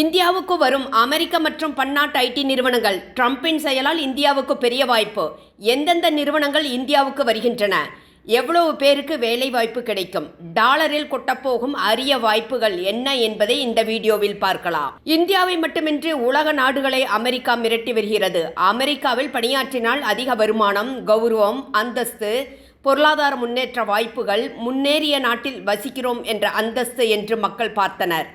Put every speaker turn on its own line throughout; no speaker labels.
இந்தியாவுக்கு வரும் அமெரிக்க மற்றும் பன்னாட்டு ஐடி நிறுவனங்கள் ட்ரம்பின் செயலால் இந்தியாவுக்கு பெரிய வாய்ப்பு. எந்தெந்த நிறுவனங்கள் இந்தியாவுக்கு வருகின்றன? எவ்வளவு பேருக்கு வேலை வாய்ப்பு கிடைக்கும்? டாலரில் கொட்டப்போகும் அரிய வாய்ப்புகள் என்ன என்பதை இந்த வீடியோவில் பார்க்கலாம். இந்தியாவை மட்டுமின்றி உலக நாடுகளை அமெரிக்கா மிரட்டி வருகிறது. அமெரிக்காவில் பணியாற்றினால் அதிக வருமானம் கௌரவம் அந்தஸ்து பொருளாதார முன்னேற்ற வாய்ப்புகள் முன்னேறிய நாட்டில் வசிக்கிறோம் என்ற அந்தஸ்து என்று மக்கள் பார்த்தனர்.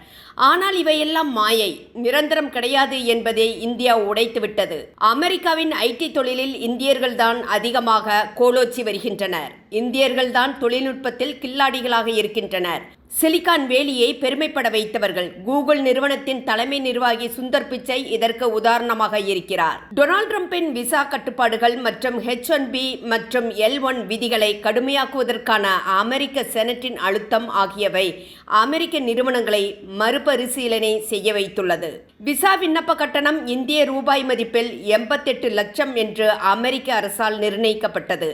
ஆனால் இவையெல்லாம் மாயை நிரந்தரம் கிடையாது என்பதை இந்தியா உடைத்துவிட்டது. அமெரிக்காவின் ஐடி தொழிலில் இந்தியர்கள்தான் அதிகமாக கோலோச்சி வருகின்றனர். இந்தியர்கள்தான் தொழில்நுட்பத்தில் கில்லாடிகளாக இருக்கின்றனர். சிலிகான் வேலியை பெருமைப்பட வைத்தவர்கள். கூகுள் நிறுவனத்தின் தலைமை நிர்வாகி சுந்தர் பிச்சை இதற்கு உதாரணமாக இருக்கிறார். டொனால்ட் ட்ரம்பின் விசா கட்டுப்பாடுகள் மற்றும் ஹெச் ஒன் பி மற்றும் எல் ஒன் விதிகளை கடுமையாக்குவதற்கான அமெரிக்க செனட்டின் அழுத்தம் ஆகியவை அமெரிக்க நிறுவனங்களை மறுபரிசீலனை செய்ய வைத்துள்ளது. விசா விண்ணப்ப கட்டணம் இந்திய ரூபாய் மதிப்பில் எண்பத்தெட்டு லட்சம் என்று அமெரிக்க அரசால் நிர்ணயிக்கப்பட்டது.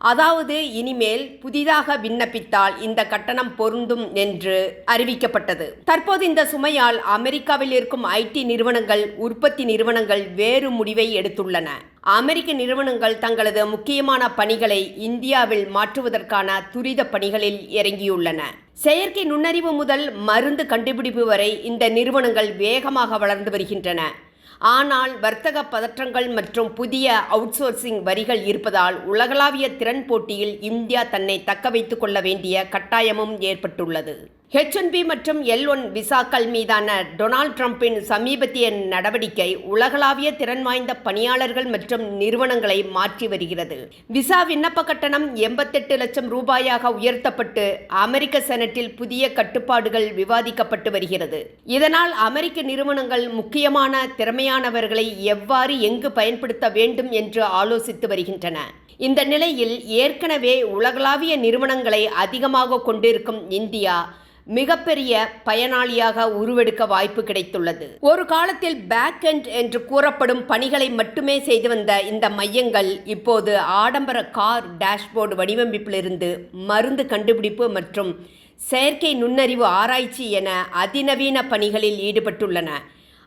அதாவது இனிமேல் புதிதாக விண்ணப்பித்தால் இந்த கட்டணம் பொருந்தும் என்று அறிவிக்கப்பட்டது. தற்போது இந்த சுமையால் அமெரிக்காவில் இருக்கும் ஐடி நிறுவனங்கள் உற்பத்தி நிறுவனங்கள் வேறு முடிவை எடுத்துள்ளன. அமெரிக்க நிறுவனங்கள் தங்களது முக்கியமான பணிகளை இந்தியாவில் மாற்றுவதற்கான துரித பணிகளில் இறங்கியுள்ளன. செயற்கை நுண்ணறிவு முதல் மருந்து கண்டுபிடிப்பு வரை இந்த நிறுவனங்கள் வேகமாக வளர்ந்து வருகின்றன. ஆனால் வர்த்தக பதற்றங்கள் மற்றும் புதிய அவுட்சோர்சிங் வரிகள் இருப்பதால் உலகளாவிய திறன் போட்டியில் இந்தியா தன்னை தக்க வைத்துக் கொள்ள வேண்டிய கட்டாயமும் ஏற்பட்டுள்ளது. ஹெச் பி மற்றும் எல் ஒன் விசாக்கள் மீதான டொனால்ட் ட்ரம்பின் சமீபத்திய நடவடிக்கை உலகளாவிய திறன் வாய்ந்த பணியாளர்கள் மற்றும் நிறுவனங்களை மாற்றி வருகிறது. விசா விண்ணப்ப கட்டணம் எண்பத்தெட்டு லட்சம் ரூபாயாக உயர்த்தப்பட்டு அமெரிக்க செனட்டில் புதிய கட்டுப்பாடுகள் விவாதிக்கப்பட்டு வருகிறது. இதனால் அமெரிக்க நிறுவனங்கள் முக்கியமான திறமையானவர்களை எவ்வாறு எங்கு பயன்படுத்த வேண்டும் என்று ஆலோசித்து வருகின்றன. இந்த நிலையில் ஏற்கனவே உலகளாவிய நிறுவனங்களை அதிகமாக கொண்டிருக்கும் இந்தியா மிகப்பெரிய பயனாளியாக உருவெடுக்க வாய்ப்பு கிடைத்துள்ளது. ஒரு காலத்தில் பேக் எண்ட் என்று கூறப்படும் பணிகளை மட்டுமே செய்து வந்த இந்த மையங்கள் இப்போது ஆடம்பர கார் டேஷ்போர்டு வடிவமைப்பிலிருந்து மருந்து கண்டுபிடிப்பு மற்றும் செயற்கை நுண்ணறிவு ஆராய்ச்சி என அதிநவீன பணிகளில் ஈடுபட்டுள்ளன.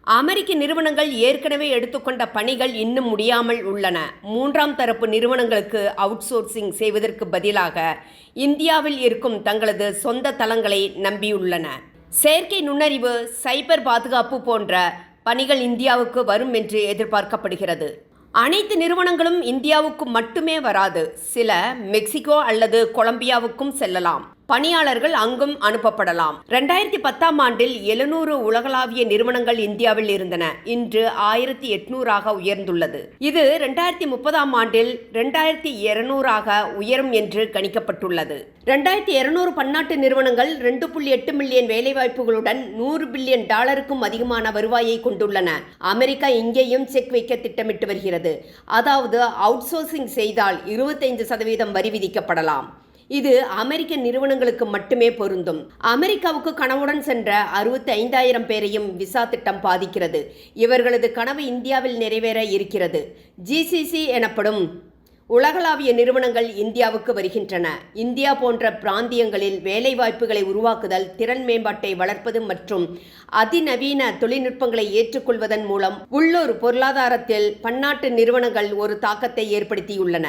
அமெரிக்க நிறுவனங்கள் ஏற்கனவே எடுத்துக்கொண்ட பணிகள் இன்னும் முடியாமல் உள்ளன. மூன்றாம் தரப்பு நிறுவனங்களுக்கு அவுட்சோர்சிங் செய்வதற்கு பதிலாக இந்தியாவில் இருக்கும் தங்களது சொந்த தளங்களை நம்பியுள்ளன. செயற்கை நுண்ணறிவு சைபர் பாதுகாப்பு போன்ற பணிகள் இந்தியாவுக்கு வரும் என்று எதிர்பார்க்கப்படுகிறது. அனைத்து நிறுவனங்களும் இந்தியாவுக்கு மட்டுமே வராது சில மெக்சிகோ அல்லது கொலம்பியாவுக்கும் செல்லலாம். பணியாளர்கள் அங்கும் அனுப்பப்படலாம். ரெண்டாயிரத்தி பத்தாம் ஆண்டில் எழுநூறு உலகளாவிய நிறுவனங்கள் இந்தியாவில் இருந்தன. இன்று ஆயிரத்தி எட்நூறாக உயர்ந்துள்ளது. இது ரெண்டாயிரத்தி முப்பதாம் ஆண்டில் ரெண்டாயிரத்தி இருநூறாக உயரும் என்று கணிக்கப்பட்டுள்ளது. ரெண்டாயிரத்தி இருநூறு பன்னாட்டு நிறுவனங்கள் ரெண்டு புள்ளி எட்டு மில்லியன் வேலைவாய்ப்புகளுடன் நூறு பில்லியன் டாலருக்கும் அதிகமான வருவாயை கொண்டுள்ளன. அமெரிக்கா இங்கேயும் செக் வைக்க திட்டமிட்டு வருகிறது. அதாவது அவுட்சோர்சிங் செய்தால் இருபத்தைந்து சதவீதம் வரி விதிக்கப்படலாம். இது அமெரிக்க நிறுவனங்களுக்கு மட்டுமே பொருந்தும். அமெரிக்காவுக்கு கனவுடன் சென்ற அறுபத்தி ஐந்தாயிரம் பேரையும் விசா திட்டம் பாதிக்கிறது. இவர்களது கனவு இந்தியாவில் நிறைவேற இருக்கிறது. ஜிசிசி எனப்படும் உலகளாவிய நிறுவனங்கள் இந்தியாவுக்கு வருகின்றன. இந்தியா போன்ற பிராந்தியங்களில் வேலைவாய்ப்புகளை உருவாக்குதல் திறன் மேம்பாட்டை வளர்ப்பது மற்றும் அதிநவீன தொழில்நுட்பங்களை ஏற்றுக்கொள்வதன் மூலம் உள்ளூர் பொருளாதாரத்தில் பன்னாட்டு நிறுவனங்கள் ஒரு தாக்கத்தை ஏற்படுத்தியுள்ளன.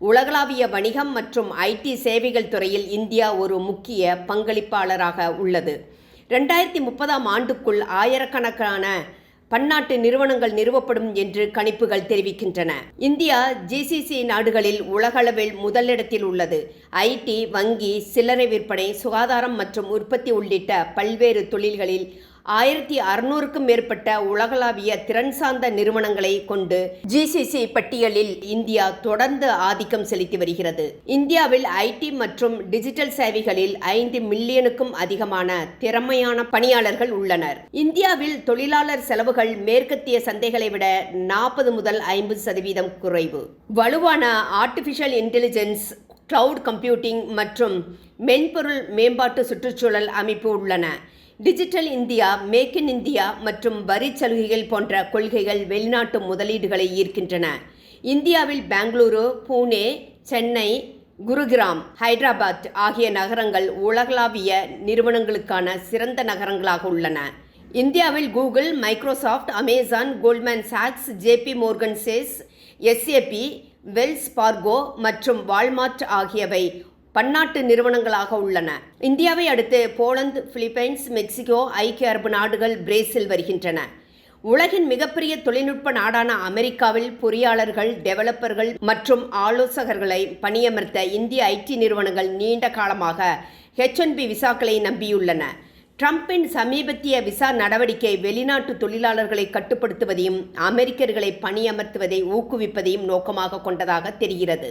உலகளாவிய வணிகம் மற்றும் ஐடி சேவைகள் துறையில் இந்தியா ஒரு முக்கிய பங்களிப்பாளராக உள்ளது. ரெண்டாயிரத்தி முப்பதாம் ஆண்டுக்குள் ஆயிரக்கணக்கான பன்னாட்டு நிறுவனங்கள் நிறுவப்படும் என்று கணிப்புகள் தெரிவிக்கின்றன. இந்தியா ஜிசிசி நாடுகளில் உலகளவில் முதலிடத்தில் உள்ளது. ஐடி வங்கி சில்லறை விற்பனை சுகாதாரம் மற்றும் உற்பத்தி உள்ளிட்ட பல்வேறு தொழில்களில் ஆயிரத்தி அறுநூறுக்கும் மேற்பட்ட உலகளாவிய திறன் சார்ந்த நிறுவனங்களை கொண்டு ஜிசிசி பட்டியலில் இந்தியா தொடர்ந்து ஆதிக்கம் செலுத்தி வருகிறது. இந்தியாவில் ஐடி மற்றும் டிஜிட்டல் சேவைகளில் ஐந்து மில்லியனுக்கும் அதிகமான திறமையான பணியாளர்கள் உள்ளனர். இந்தியாவில் தொழிலாளர் செலவுகள் மேற்கத்திய சந்தைகளை விட நாற்பது முதல் ஐம்பது சதவீதம் குறைவு. வலுவான ஆர்டிஃபிஷியல் இன்டெலிஜென்ஸ் கிளவுட் கம்ப்யூட்டிங் மற்றும் மென்பொருள் மேம்பாட்டு சுற்றுச்சூழல் அமைப்பு உள்ளன. Digital India make in India மற்றும் வரி சலுகைகள் போன்ற கொள்கைகள் வெளிநாட்டு முதலீடுகளை ஈர்க்கின்றன. இந்தியாவில் பெங்களூரு பூனே சென்னை குருகிராம் ஹைதராபாத் ஆகிய நகரங்கள் உலகளாவிய நிறுவனங்களுக்கான சிறந்த நகரங்களாக உள்ளன. இந்தியாவில் Google Microsoft Amazon Goldman socks JP Morgan Chase SAP Wells Fargo மற்றும் வால்மார்ட் ஆகியவை பன்னாட்டு நிறுவனங்களாக உள்ளன. இந்தியாவை அடுத்து போலந்து பிலிப்பைன்ஸ் மெக்சிகோ ஐக்கிய அரபு நாடுகள் பிரேசில் வருகின்றன. உலகின் மிகப்பெரிய தொழில்நுட்ப நாடான அமெரிக்காவில் பொறியாளர்கள் டெவலப்பர்கள் மற்றும் ஆலோசகர்களை பணியமர்த்த இந்திய ஐடி நிறுவனங்கள் நீண்ட காலமாக ஹெச் பி விசாக்களை நம்பியுள்ளன. ட்ரம்பின் சமீபத்திய விசா நடவடிக்கை வெளிநாட்டு தொழிலாளர்களை கட்டுப்படுத்துவதையும் அமெரிக்கர்களை பணியமர்த்துவதை ஊக்குவிப்பதையும் நோக்கமாக கொண்டதாக தெரிகிறது.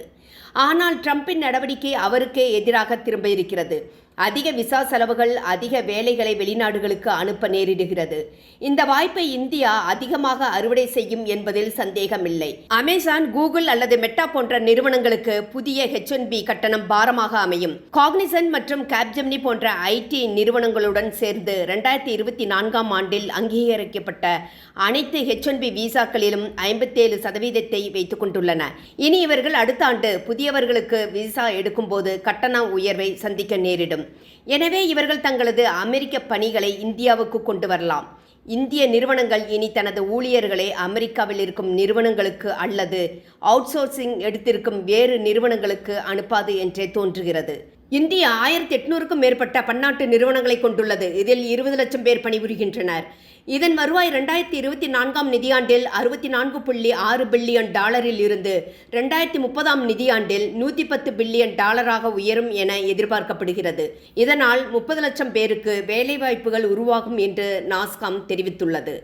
ஆனால் ட்ரம்பின் நடவடிக்கை அவருக்கே எதிராக திரும்ப இருக்கிறது. அதிக விசா செலவுகள் அதிக வேலைகளை வெளிநாடுகளுக்கு அனுப்ப நேரிடுகிறது. இந்த வாய்ப்பை இந்தியா அதிகமாக அறுவடை செய்யும் என்பதில் சந்தேகமில்லை. அமேசான் கூகுள் அல்லது மெட்டா போன்ற நிறுவனங்களுக்கு புதிய ஹெச் பி கட்டணம் பாரமாக அமையும். காக்னிசன் மற்றும் கேப்ஜெம்னி போன்ற ஐடி நிறுவனங்களுடன் சேர்ந்து ரெண்டாயிரத்தி இருபத்தி நான்காம் ஆண்டில் அங்கீகரிக்கப்பட்ட அனைத்து ஹெச் பி விசாக்களிலும் ஐம்பத்தேழு சதவீதத்தை வைத்துக் கொண்டுள்ளன. இனி இவர்கள் அடுத்த ஆண்டு புதியவர்களுக்கு விசா எடுக்கும்போது கட்டண உயர்வை சந்திக்க நேரிடும். எனவே இவர்கள் தங்களது அமெரிக்க பணிகளை இந்தியாவுக்கு கொண்டு வரலாம். இந்திய நிறுவனங்கள் இனி தனது ஊழியர்களை அமெரிக்காவில் இருக்கும் நிறுவனங்களுக்கு அல்லது அவுட்சோர்சிங் எடுத்திருக்கும் வேறு நிறுவனங்களுக்கு அனுப்பாது என்றே தோன்றுகிறது. இந்தியா ஆயிரத்தி எட்நூறுக்கும் மேற்பட்ட பன்னாட்டு நிறுவனங்களை கொண்டுள்ளது. இதில் இருபது லட்சம் பேர் பணிபுரிகின்றனர். இதன் வருவாய் ரெண்டாயிரத்தி இருபத்தி நான்காம் நிதியாண்டில் அறுபத்தி நான்கு புள்ளி ஆறு பில்லியன் டாலரில் இருந்து ரெண்டாயிரத்தி முப்பதாம் நிதியாண்டில் நூற்றி பத்து பில்லியன் டாலராக உயரும் என எதிர்பார்க்கப்படுகிறது. இதனால் முப்பது லட்சம் பேருக்கு வேலைவாய்ப்புகள் உருவாகும் என்று நாஸ்காம் தெரிவித்துள்ளது.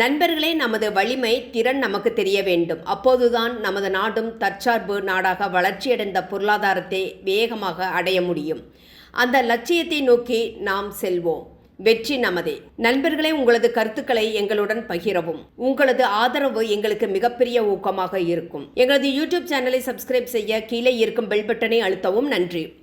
நண்பர்களே நமது வலிமை திறன் நமக்கு தெரிய வேண்டும். அப்போதுதான் நமது நாடும் தற்சார்பு நாடாக வளர்ச்சியடைந்த பொருளாதாரத்தை வேகமாக அடைய முடியும். அந்த லட்சியத்தை நோக்கி நாம் செல்வோம். வெற்றி நமதே. நண்பர்களே உங்களது கருத்துக்களை எங்களுடன் பகிரவும். உங்களது ஆதரவு எங்களுக்கு மிகப்பெரிய ஊக்கமாக இருக்கும். எங்களது யூடியூப் சேனலை சப்ஸ்கிரைப் செய்ய கீழே இருக்கும் பெல் பட்டனை அழுத்தவும் நன்றி.